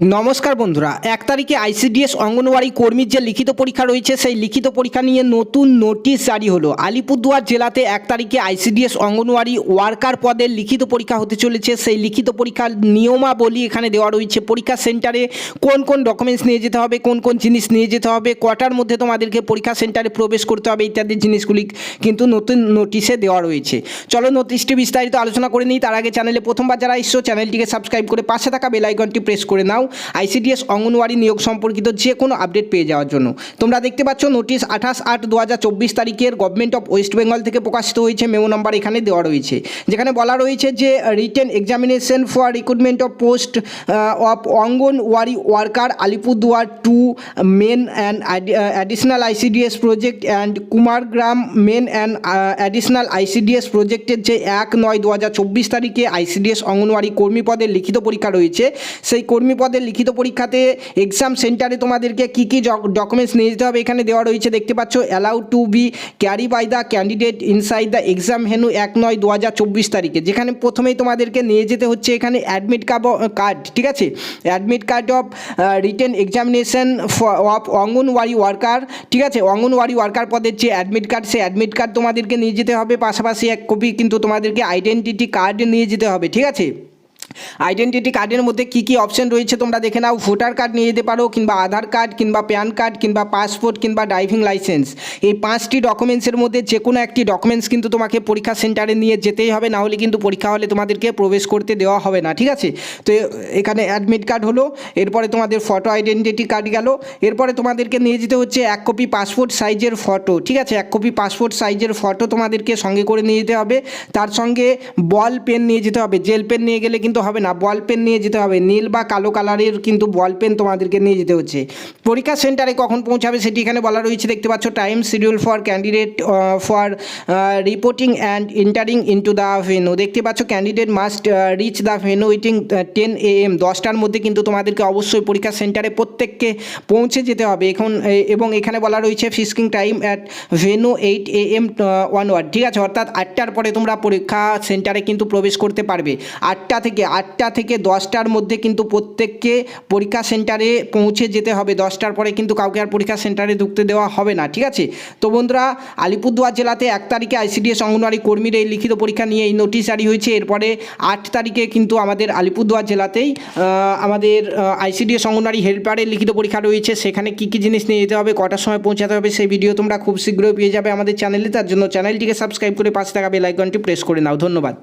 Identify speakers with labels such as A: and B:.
A: নমস্কার বন্ধুরা, এক তারিখে আইসিডিএস অঙ্গনওয়াড়ি কর্মীর যে লিখিত পরীক্ষা রয়েছে, সেই লিখিত পরীক্ষা নিয়ে নতুন নোটিশ জারি হলো। আলিপুরদুয়ার জেলাতে এক তারিখে আইসিডিএস অঙ্গনওয়াড়ি ওয়ার্কার পদের লিখিত পরীক্ষা হতে চলেছে। সেই লিখিত পরীক্ষার নিয়মাবলী এখানে দেওয়া রয়েছে। পরীক্ষা সেন্টারে কোন কোন ডকুমেন্টস নিয়ে যেতে হবে, কোন কোন জিনিস নিয়ে যেতে হবে, কটার মধ্যে তোমাদেরকে পরীক্ষা সেন্টারে প্রবেশ করতে হবে, ইত্যাদি জিনিসগুলি কিন্তু নতুন নোটিশে দেওয়া রয়েছে। চলো নোটিশটি বিস্তারিত আলোচনা করে নিই। তার আগে চ্যানেলে প্রথমবার যারা এসছো চ্যানেলটিকে সাবস্ক্রাইব করে পাশে থাকা বেল আইকনটি প্রেস করে নাও। আইসিডিএস অঙ্গনওয়াড়ি নিয়োগ সম্পর্কিত যে কোনো আপডেট পেয়ে যাওয়ার জন্য। তোমরা দেখতে পাচ্ছ নোটিশ আঠাশ আট দু তারিখের গভর্নমেন্ট অফ ওয়েস্ট বেঙ্গল থেকে প্রকাশিত হয়েছে মেমো নাম্বার এখানে দেওয়া রয়েছে। যেখানে বলা রয়েছে যে written examination for recruitment of post of Anganwadi worker Alipurduar two main and additional ICDS project and Kumargram main and additional ICDS প্রজেক্টের যে এক নয় দু তারিখে আইসিডিএস অঙ্গনওয়াড়ি কর্মী পদের লিখিত পরীক্ষা রয়েছে। সেই কর্মী পদের লিখিত পরীক্ষাতে এক্সাম সেন্টারে তোমাদেরকে কী কী ডকুমেন্টস নিয়ে যেতে হবে এখানে দেওয়া রয়েছে, দেখতে পাচ্ছ allow to be carry by the candidate inside the exam venue এক নয় দু তারিখে। যেখানে প্রথমেই তোমাদেরকে নিয়ে যেতে হচ্ছে এখানে অ্যাডমিট কার্ড ঠিক আছে? Admit card of written examination of Anganwadi worker ঠিক আছে? অঙ্গনওয়াড়ি ওয়ার্কার পদের যে অ্যাডমিট কার্ড সেই অ্যাডমিট কার্ড তোমাদেরকে নিয়ে যেতে হবে। পাশাপাশি এক কপি কিন্তু তোমাদেরকে আইডেন্টিটি কার্ড নিয়ে যেতে হবে, ঠিক আছে? আইডেন্টিটি কার্ডের মধ্যে কী কী অপশন রয়েছে তোমরা দেখে নাও। ভোটার কার্ড নিয়ে যেতে পারো, কিংবা আধার কার্ড কিংবা প্যান কার্ড কিংবা পাসপোর্ট কিংবা ড্রাইভিং লাইসেন্স এই পাঁচটি ডকুমেন্টসের মধ্যে যে কোনো একটি ডকুমেন্টস কিন্তু তোমাকে পরীক্ষা সেন্টারে নিয়ে যেতেই হবে না হলে কিন্তু পরীক্ষা হলে তোমাদেরকে প্রবেশ করতে দেওয়া হবে না, ঠিক আছে? তো এখানে অ্যাডমিট কার্ড হলো, এরপরে তোমাদের ফটো আইডেন্টিটি কার্ড গেল, এরপরে তোমাদেরকে নিয়ে যেতে হচ্ছে এক কপি পাসপোর্ট সাইজের ফটো ঠিক আছে? এক কপি পাসপোর্ট সাইজের ফটো তোমাদেরকে সঙ্গে করে নিয়ে যেতে হবে, তার সঙ্গে বল পেন নিয়ে যেতে হবে জেল পেন নিয়ে গেলে কিন্তু হবে না বল পেন নিয়ে যেতে হবে। নীল বা কালো কালারের কিন্তু বল পেন তোমাদেরকে নিয়ে যেতে হচ্ছে। পরীক্ষা সেন্টারে কখন পৌঁছাবে সেটি এখানে বলা রয়েছে। দেখতে পাচ্ছ time schedule for candidate for reporting and entering into the venue দেখতে পাচ্ছ candidate must reach the venue within ten A M দশটার মধ্যে কিন্তু তোমাদেরকে অবশ্যই পরীক্ষা সেন্টারে প্রত্যেককে পৌঁছে যেতে হবে। এখন এবং এখানে বলা রয়েছে frisking time at venue eight A M onward ঠিক আছে, অর্থাৎ আটটার পরে তোমরা পরীক্ষা সেন্টারে কিন্তু প্রবেশ করতে পারবে। আটটা থেকে আটটা থেকে দশটার মধ্যে কিন্তু প্রত্যেককে পরীক্ষা সেন্টারে পৌঁছে যেতে হবে। দশটার পরে কিন্তু কাউকে আর পরীক্ষা সেন্টারে ঢুকতে দেওয়া হবে না, ঠিক আছে? তো বন্ধুরা, আলিপুরদুয়ার জেলাতে এক তারিখে আইসিডিএস অঙ্গনওয়াড়ি কর্মীর এই লিখিত পরীক্ষা নিয়ে এই নোটিশ জারি হয়েছে। এরপরে আট তারিখে কিন্তু আমাদের আলিপুরদুয়ার জেলাতেই আমাদের আইসিডিএস অঙ্গনওয়াড়ি হেল্পারের লিখিত পরীক্ষা রয়েছে। সেখানে কী কী জিনিস নিয়ে যেতে হবে, কটার সময় পৌঁছাতে হবে, সেই ভিডিও তোমরা খুব শীঘ্রই পেয়ে যাবে আমাদের চ্যানেলে। তার জন্য চ্যানেলটিকে সাবস্ক্রাইব করে পাশে থাকা বেল আইকনটি প্রেস করে নাও। ধন্যবাদ।